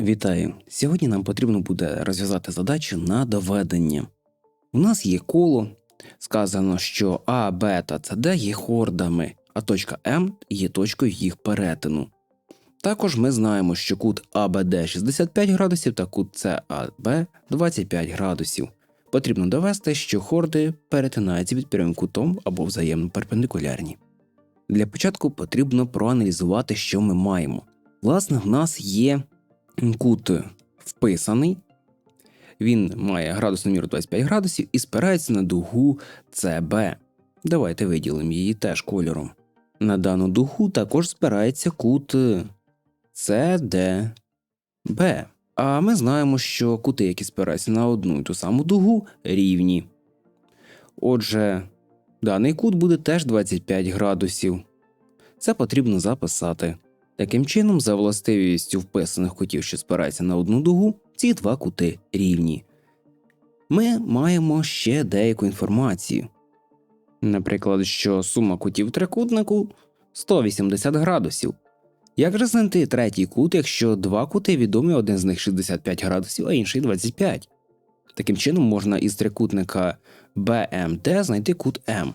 Вітаю! Сьогодні нам потрібно буде розв'язати задачу на доведення. У нас є коло. Сказано, що А, Б та СД є хордами, а точка М є точкою їх перетину. Також ми знаємо, що кут АБД 65 градусів та кут САБ 25 градусів. Потрібно довести, що хорди перетинаються під прямим кутом або взаємно перпендикулярні. Для початку потрібно проаналізувати, що ми маємо. Власне, в нас є кут вписаний, він має градусну міру 25 градусів і спирається на дугу CB. Давайте виділимо її теж кольором. На дану дугу також спирається кут CDB. А ми знаємо, що кути, які спираються на одну і ту саму дугу, рівні. Отже, даний кут буде теж 25 градусів. Це потрібно записати. Таким чином, за властивістю вписаних кутів, що спираються на одну дугу, ці два кути рівні. Ми маємо ще деяку інформацію. Наприклад, що сума кутів трикутнику 180 градусів. Як же знайти третій кут, якщо два кути відомі, один з них 65 градусів, а інший 25? Таким чином можна із трикутника BMD знайти кут М.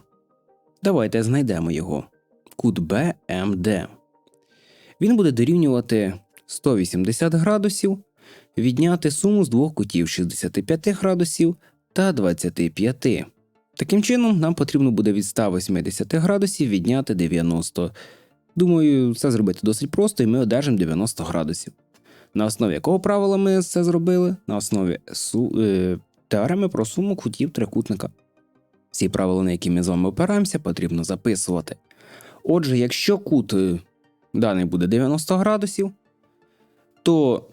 Давайте знайдемо його. Кут BMD. Він буде дорівнювати 180 градусів, відняти суму з двох кутів 65 градусів та 25. Таким чином, нам потрібно буде від 180 градусів відняти 90. Думаю, це зробити досить просто, і ми одержимо 90 градусів. На основі якого правила ми це зробили? На основі су... е... теореми про суму кутів трикутника. Всі правила, на які ми з вами опираємося, потрібно записувати. Отже, якщо кут е, даний буде 90 градусів, то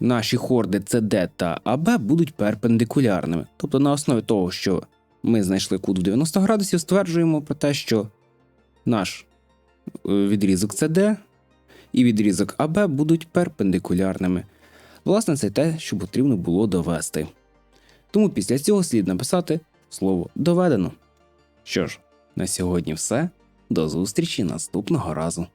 наші хорди CD та AB будуть перпендикулярними. Тобто, на основі того, що ми знайшли кут в 90 градусів, стверджуємо про те, що наш е, відрізок CD і відрізок AB будуть перпендикулярними. Власне, це те, що потрібно було довести. Тому після цього слід написати слово доведено. Що ж, на сьогодні все. До зустрічі наступного разу.